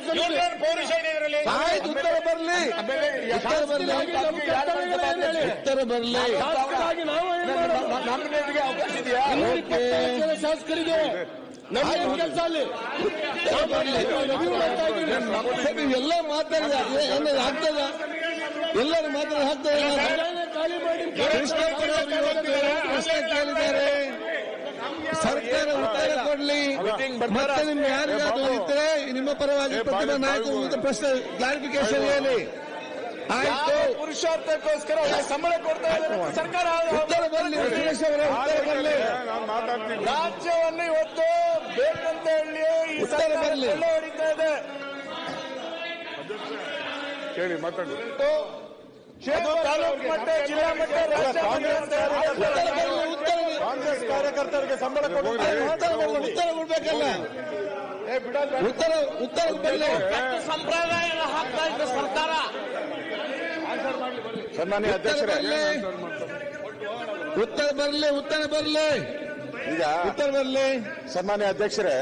ಇದರಲ್ಲಿ ಆಯ್ತು ಉತ್ತರ ಬರಲಿ ಉತ್ತರ ಬರಲಿ? ಉತ್ತರ ಬರಲಿ ಶಾಸಕರಾಗಿ ಅವಕಾಶ ಇದೆಯಾ ನಮ್ಮ ಕೆಲಸ ಅಲ್ಲಿ. ಸರ್, ಮಾತಾಡಿದ ಏನಾದ್ರು ಆಗ್ತದ ಎಲ್ಲರೂ ಮಾತಾಡಿ ಮಾಡಿ ಕೃಷ್ಣ ಕೇಳಿದ್ದಾರೆ ಸರ್ಕಾರ ಕೊಡ್ಲಿ ಮತ್ತೆ ನಿಮ್ಗೆ ಯಾರಿಗಾದ್ರೂ ಇದ್ರೆ ನಿಮ್ಮ ಪರವಾಗಿ ಪ್ರತಿಭಾ ನಾಯಕರು ಪ್ರಶ್ನೆ ಕ್ಲಾರಿಫಿಕೇಶನ್ ಹೇಳಿ. ಆಯ್ತು. ಪುರುಷಾರ್ಥಕ್ಕೋಸ್ಕರ ಸಂಬಳ ಕೊಡ್ತಾ ಇದ್ದಾರೆ ಸರ್ಕಾರ ಉತ್ತರ ಬರ್ಲಿ ಸುರೇಶ್ ಅವರೇ ಉತ್ತರ ಬರ್ಲಿ. ರಾಜ್ಯವನ್ನು ಇವತ್ತು ಬೇಕಂತ ಹೇಳಿ ಈ ಉತ್ತರ ಸರ್ಕಾರ ಬರ್ಲಿ. ಹೊಡಿತಾ ಇದೆ. ಕೇಳಿ ಮಾತಾಡಿ. ತಾಲೂಕು ಮಟ್ಟ ಜಿಲ್ಲಾ ಮಟ್ಟ ರಾಜ್ಯ ಮಟ್ಟ ಅಂತ ಉತ್ತರ ಹೇಳ್ತಾರೆ. ಬರ್ಲಿ ಉತ್ತರ ಕಾಂಗ್ರೆಸ್ ಕಾರ್ಯಕರ್ತರಿಗೆ ಸಂಬಳ ಕೊಡಬೇಕು ಉತ್ತರ ಕೊಡ್ಬೇಕಲ್ಲ. ಉತ್ತರ ಉತ್ತರ ಸಂಪ್ರದಾಯ ಹಾಕ್ತಾ ಇದ್ದ ಸರ್ಕಾರ. ಸನ್ಮಾನ್ಯ ಉತ್ತರ ಬರ್ಲಿ ಉತ್ತರ ಬರಲಿ ಉತ್ತರ ಬರ್ಲಿ. ಈಗ ಉತ್ತರ ಬರಲಿ. ಸನ್ಮಾನ್ಯ ಅಧ್ಯಕ್ಷರೇ.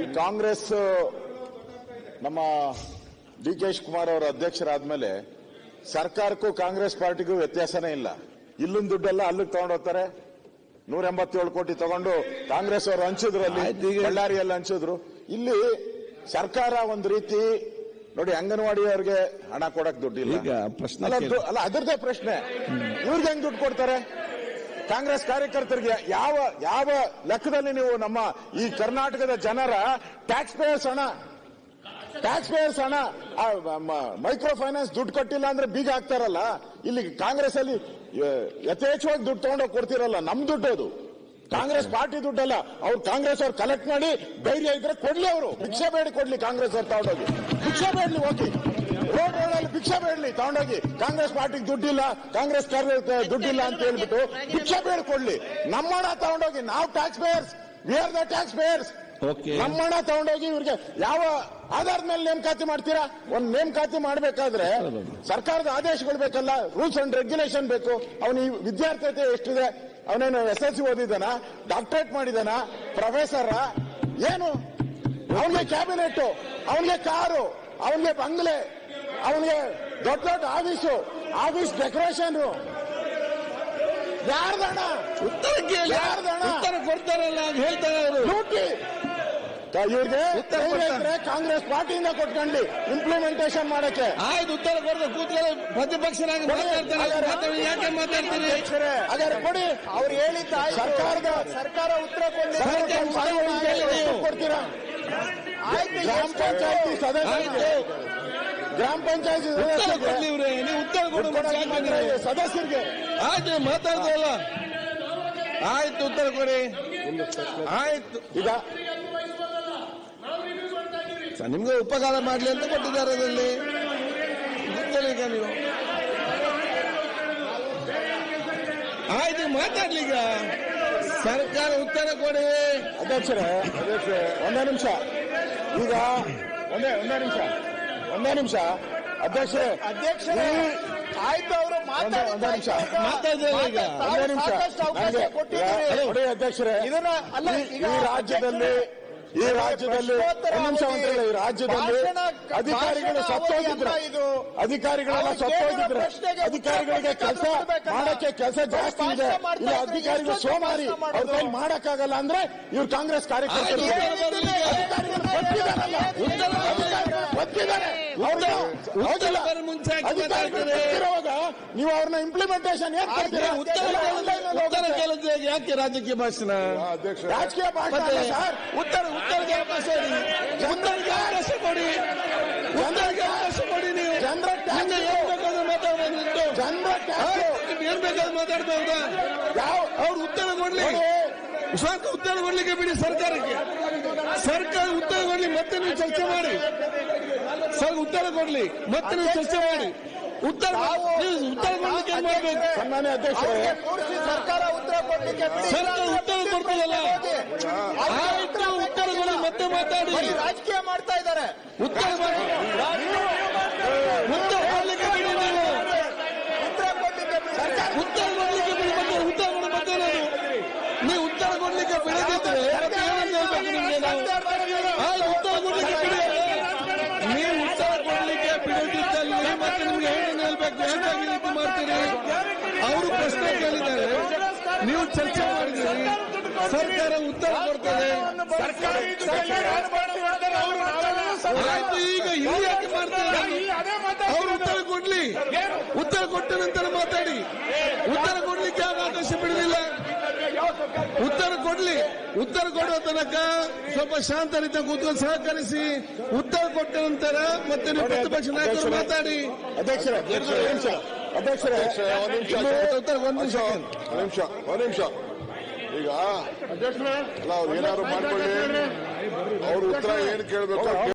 ಈ ಕಾಂಗ್ರೆಸ್ ನಮ್ಮ ಡಿ ಕೆ ಶಿವಕುಮಾರ್ ಅವರ ಅಧ್ಯಕ್ಷರಾದ್ಮೇಲೆ ಸರ್ಕಾರಕ್ಕೂ ಕಾಂಗ್ರೆಸ್ ಪಾರ್ಟಿಗೂ ವ್ಯತ್ಯಾಸನೇ ಇಲ್ಲ. ಇಲ್ಲೊಂದು ದುಡ್ಡೆಲ್ಲ ಅಲ್ಲಿಗೆ ತಗೊಂಡೋಗ್ತಾರೆ ನೂರ ಎಂಬತ್ತೇಳು ಕೋಟಿ ತಗೊಂಡು ಕಾಂಗ್ರೆಸ್ ಅವರು ಹಂಚಿದ್ರು ಅಲ್ಲಿ ಆಯ್ತು, ಈಗ- ಬಳ್ಳಾರಿಯಲ್ಲಿ ಹಂಚಿದ್ರು. ಇಲ್ಲಿ ಸರ್ಕಾರ ಒಂದು ರೀತಿ ನೋಡಿ ಅಂಗನವಾಡಿಯವರಿಗೆ ಹಣ ಕೊಡಕ್ ದುಡ್ಡಿಲ್ಲ. ಈಗ ಪ್ರಶ್ನೆ ಅಲ್ಲ. ಅದರದೇ ಪ್ರಶ್ನೆ. ಇವ್ರಿಗೆ ಹೆಂಗ್ ದುಡ್ಡು ಕೊಡ್ತಾರೆ? ಕಾಂಗ್ರೆಸ್ ಕಾರ್ಯಕರ್ತರಿಗೆ ಯಾವ ಯಾವ ಲೆಕ್ಕದಲ್ಲಿ ನೀವು ನಮ್ಮ ಈ ಕರ್ನಾಟಕದ ಜನರ ಟ್ಯಾಕ್ಸ್ ಪೇಯರ್ಸ್ ಹಣ ಟ್ಯಾಕ್ಸ್ ಪೇಯರ್ಸ್ ಹಣ ಮೈಕ್ರೋ ಫೈನಾನ್ಸ್ ದುಡ್ಡು ಕೊಟ್ಟಿಲ್ಲ ಅಂದ್ರೆ ಬೀಗ ಹಾಕ್ತಾರಲ್ಲ ಇಲ್ಲಿ ಕಾಂಗ್ರೆಸ್ ಅಲ್ಲಿ ಯಥೇಚ್ಛವಾಗಿ ದುಡ್ಡು ತಗೊಂಡೋಗಿ ಕೊಡ್ತಿರಲ್ಲ, ನಮ್ ದುಡ್ಡು ಅದು. ಕಾಂಗ್ರೆಸ್ ಪಾರ್ಟಿ ದುಡ್ಡಲ್ಲ, ಅವ್ರು ಕಾಂಗ್ರೆಸ್ ಅವ್ರು ಕಲೆಕ್ಟ್ ಮಾಡಿ ಧೈರ್ಯ ಇದ್ರೆ ಕೊಡ್ಲಿ ಅವರು. ಭಿಕ್ಷೆ ಬೇಡಿ ಕೊಡ್ಲಿ ಕಾಂಗ್ರೆಸ್ ಅವ್ರು ತಗೊಂಡೋಗಿ. ಭಿಕ್ಷೆ ಬೇಡ್ಲಿ ಹೋಗಿ ರೋಡ್ ರೋಡಲ್ಲಿ ಭಿಕ್ಷೆ ಬೇಡ್ಲಿ ತಗೊಂಡೋಗಿ. ಕಾಂಗ್ರೆಸ್ ಪಾರ್ಟಿಗೆ ದುಡ್ಡಿಲ್ಲ, ಕಾಂಗ್ರೆಸ್ ದುಡ್ಡಿಲ್ಲ ಅಂತ ಹೇಳ್ಬಿಟ್ಟು ಭಿಕ್ಷೆ ಬೇಡ ಕೊಡ್ಲಿ ನಮ್ಮ ಹಣ ತಗೊಂಡೋಗಿ, ನಾವು taxpayers we are the taxpayers okay. ನಮ್ಮ ಹಣ ತಗೊಂಡೋಗಿ ಇವ್ರಿಗೆ ಯಾವ ಆಧಾರದ ಮೇಲೆ ನೇಮಕಾತಿ ಮಾಡ್ತೀರಾ? ಒಂದ್ ನೇಮಕಾತಿ ಮಾಡ್ಬೇಕಾದ್ರೆ ಸರ್ಕಾರದ ಆದೇಶಗಳು ಬೇಕಲ್ಲ ರೂಲ್ಸ್ ಅಂಡ್ ರೆಗ್ಯುಲೇಷನ್ ಬೇಕು. ಅವನ ಈ ವಿದ್ಯಾರ್ಥಿತೆ ಎಷ್ಟಿದೆ? ಅವನೇನು ಎಸ್ ಎಲ್ ಸಿ ಓದಿದಾನ ಡಾಕ್ಟರೇಟ್ ಮಾಡಿದಾನ ಪ್ರೊಫೆಸರ ಏನು? ಅವನಿಗೆ ಕ್ಯಾಬಿನೆಟ್ ಅವನಿಗೆ ಕಾರು ಅವನಿಗೆ ಬಂಗ್ಲೆ ಅವನಿಗೆ ದೊಡ್ಡ ದೊಡ್ಡ ಆಫೀಸು ಆಫೀಸ್ ಡೆಕೋರೇಷನ್ ಯಾರ್ದಣ ಉತ್ತರ ಕೇಳಿ. ಯಾರ್ದಣ? ಉತ್ತರ ಕೊಡ್ತಾರಲ್ಲ ಅಂತ ಹೇಳ್ತಾರೆ ಇವ್ರಿಗೆ ಕಾಂಗ್ರೆಸ್ ಪಾರ್ಟಿಯಿಂದ ಕೊಟ್ಕೊಂಡ್ಲಿ ಇಂಪ್ಲಿಮೆಂಟೇಷನ್ ಮಾಡಕ್ಕೆ. ಆಯ್ತು ಉತ್ತರ ಕೊಡದ ಕೂತ್ಕೊಳ್ಳಿ. ಪ್ರತಿಪಕ್ಷನಾಗಿ ಮಾತಾಡ್ತಾರೆ. ಮಾತಾಡಿ ಯಾಕೆ ಮಾತಾಡ್ತೀರಿ? ಹಾಗಾದ್ರೆ ಕೊಡಿ. ಅವ್ರು ಹೇಳಿದ್ದ ಸರ್ಕಾರದ ಸರ್ಕಾರ ಉತ್ತರ ಕೊಡ್ತೀರಾ? ಆಯ್ತು ಗ್ರಾಮ ಪಂಚಾಯತಿ ಸದಸ್ಯ ಗ್ರಾಮ ಪಂಚಾಯತಿ ಉತ್ತರ ನೀವು ಕೊಡು ಸದಸ್ಯರಿಗೆ. ಆಯ್ತು ಮಾತಾಡ್ತಾ ಮಾತಾಡ್ತಾರಲ್ಲ. ಆಯ್ತು ಉತ್ತರ ಕೊಡಿ. ಆಯ್ತು. ಈಗ ನಿಮ್ಗೆ ಉಪಕಾರ ಮಾಡ್ಲಿ ಅಂತ ಕೊಟ್ಟಿದ್ದಾರೆ ಅದರಲ್ಲಿ. ಈಗ ನೀವು. ಆಯ್ತು ಮಾತಾಡ್ಲಿ ಈಗ. ಸರ್ಕಾರ ಉತ್ತರ ಕೊಡಿ. ಅಧ್ಯಕ್ಷರೇ ಒಂದೇ ನಿಮಿಷ. ಈಗ ಒಂದೇ ಒಂದೇ ನಿಮಿಷ. ಒಂದೇ ನಿಮಿಷ. ಅಧ್ಯಕ್ಷರೇ ಅಧ್ಯಕ್ಷರೇ ಆಯ್ತು ಅವರು ಒಂದೇ ಒಂದೇ ನಿಮಿಷ. ಮಾತಾಡಿದ್ರೆ ಈಗ. ಒಂದೇ ನಿಮಿಷ. ಅಧ್ಯಕ್ಷರೇ. ಇದನ್ನ ಅಲ್ಲ ಈ ರಾಜ್ಯದಲ್ಲಿ ಈ ರಾಜ್ಯದಲ್ಲಿ ನಿಮಿಷ ಈ ರಾಜ್ಯದಲ್ಲಿ ಅಧಿಕಾರಿಗಳು ಸತ್ತೋಗಿದ್ರು. ಅಧಿಕಾರಿಗಳೆಲ್ಲ ಸತ್ತೋಗಿದ್ರು. ಅಧಿಕಾರಿಗಳಿಗೆ ಕೆಲಸ. ಮಾಡಕ್ಕೆ ಕೆಲಸ ಜಾಸ್ತಿ ಇದೆ. ಇಲ್ಲ ಅಧಿಕಾರಿಗಳು ಸೋಮಾರಿ. ಅವ್ರ ಕೈ? ಮಾಡಕ್ಕಾಗಲ್ಲ ಅಂದ್ರೆ ಇವ್ರು ಕಾಂಗ್ರೆಸ್ ಕಾರ್ಯಕರ್ತರು. ಮುಂಚೆ ಅಧಿಕಾರಿಗಳು? ನೀವು ಅವ್ರನ್ನ ಇಂಪ್ಲಿಮೆಂಟೇಷನ್ ಏನ್ ಯಾಕೆ ರಾಜಕೀಯ ಭಾಷಣ? ರಾಜಕೀಯ ಭಾಷಣ ಉತ್ತರ ಉತ್ತರಕ್ಕೆ ಅವಕಾಶ ಕೊಡಿ. ಉತ್ತರಕ್ಕೆ ಅವಕಾಶ ಕೊಡಿ. ಉತ್ತರಕ್ಕೆ ಅವಕಾಶ ಕೊಡಿ ನೀವು. ಜನರ ಏನ್ ಬೇಕಾದ್ರೂ ಮಾತಾಡ್ಬೋದು ಜನರ ಏನ್ ಬೇಕಾದ್ರೂ ಮಾತಾಡ್ಬಹುದಾ ಯಾವ? ಅವ್ರು ಉತ್ತರ ಕೊಡ್ಲಿ. ಸ್ವಲ್ಪ ಉತ್ತರ ಕೊಡ್ಲಿಕ್ಕೆ ಬಿಡಿ ಸರ್ಕಾರಕ್ಕೆ. ಸರ್ಕಾರ ಉತ್ತರ ಕೊಡ್ಲಿ ಮತ್ತೆ ನೀವು ಚರ್ಚೆ ಮಾಡಿ. ಸರ್ ಉತ್ತರ ಕೊಡ್ಲಿ ಮತ್ತೆ ನೀವು ಚರ್ಚೆ ಮಾಡಿ. ಉತ್ತರ ಉತ್ತರ ಕೊಡ್ಲಿಕ್ಕೆ ಮಾಡ್ಬೇಕು ಸನ್ಮಾನ್ಯ ಅಧ್ಯಕ್ಷರೇ ಅವ್ರಿಗೆ ಸರ್ಕಾರ ಉತ್ತರ ಕೊಡ್ಲಿಕ್ಕೆ. ಸರ್ಕಾರ ಉತ್ತರ ಕೊಡ್ತದಲ್ಲ ಆಯ್ತು ಉತ್ತರ ಕೊಡಿ ಮತ್ತೆ ಮಾತಾಡಿ. ರಾಜಕೀಯ ಮಾಡ್ತಾ ಇದ್ದಾರೆ. ಉತ್ತರ ಕೊಡಿ ಉತ್ತರ ಕೊಡ್ಲಿಕ್ಕೆ ಬಿಡಿ ನೀವು ಉತ್ತರ ಕೊಡ್ಲಿಕ್ಕೆ ಬಿಡಿ. ಉತ್ತರ ಕೊಡ್ಲಿಕ್ಕೆ ಬಿಡಿ ಮತ್ತೆ ಉತ್ತರ ಕೊಡಿ ಮತ್ತೆ ನಾನು ನೀವು ಉತ್ತರ ಕೊಡ್ಲಿಕ್ಕೆ ಬಿಡದಿದ್ರೆ ಮತ್ತೆ ಏನಂತ ಹೇಳ್ಬೇಕು ನಿಮ್ಗೆ ನಾವು ಆಯ್ತು ಉತ್ತರ ಕೊಡ್ಲಿಕ್ಕೆ ಬಿಡಿ ನೀವು ಚರ್ಚೆ ಮಾಡಿದ್ರಿ. ಸರ್ಕಾರ ಉತ್ತರ ಕೊಡ್ತದೆ. ಆಯ್ತು ಈಗ ಇಲ್ಲಿ ಯಾಕೆ ಮಾಡ್ತಾರೆ ಅವ್ರು ಉತ್ತರ ಕೊಡ್ಲಿ. ಉತ್ತರ ಕೊಟ್ಟ ನಂತರ ಮಾತಾಡಿ. ಉತ್ತರ ಕೊಡ್ಲಿಕ್ಕೆ ಯಾವ ಅವಕಾಶ ಬಿಡಲಿಲ್ಲ? ಉತ್ತರ ಕೊಡ್ಲಿ. ಉತ್ತರ ಕೊಡುವ ತನಕ ಸ್ವಲ್ಪ ಶಾಂತ ರೀತಿಯ ಕೂತ್ಕೊಂಡು ಸಹಕರಿಸಿ. ಉತ್ತರ ಕೊಟ್ಟ ನಂತರ ಮತ್ತೆ ನೀವು ಪ್ರತಿಪಕ್ಷ ನಾಯಕರು ಮಾತಾಡಿ. ಅಧ್ಯಕ್ಷರ ಅಧ್ಯಕ್ಷರೇ ಒಂದ್ ನಿಮಿಷ ಒಂದು ನಿಮಿಷ ಒಂದ್ ನಿಮಿಷ ಒಂದ್ ನಿಮಿಷ. ಈಗ ಅಲ್ಲ ಅವ್ರು ಏನಾದ್ರು ಮಾಡ್ಕೊಳ್ಳಿ. ಅವ್ರ ಉತ್ತರ ಏನ್ ಕೇಳ್ಬೇಕು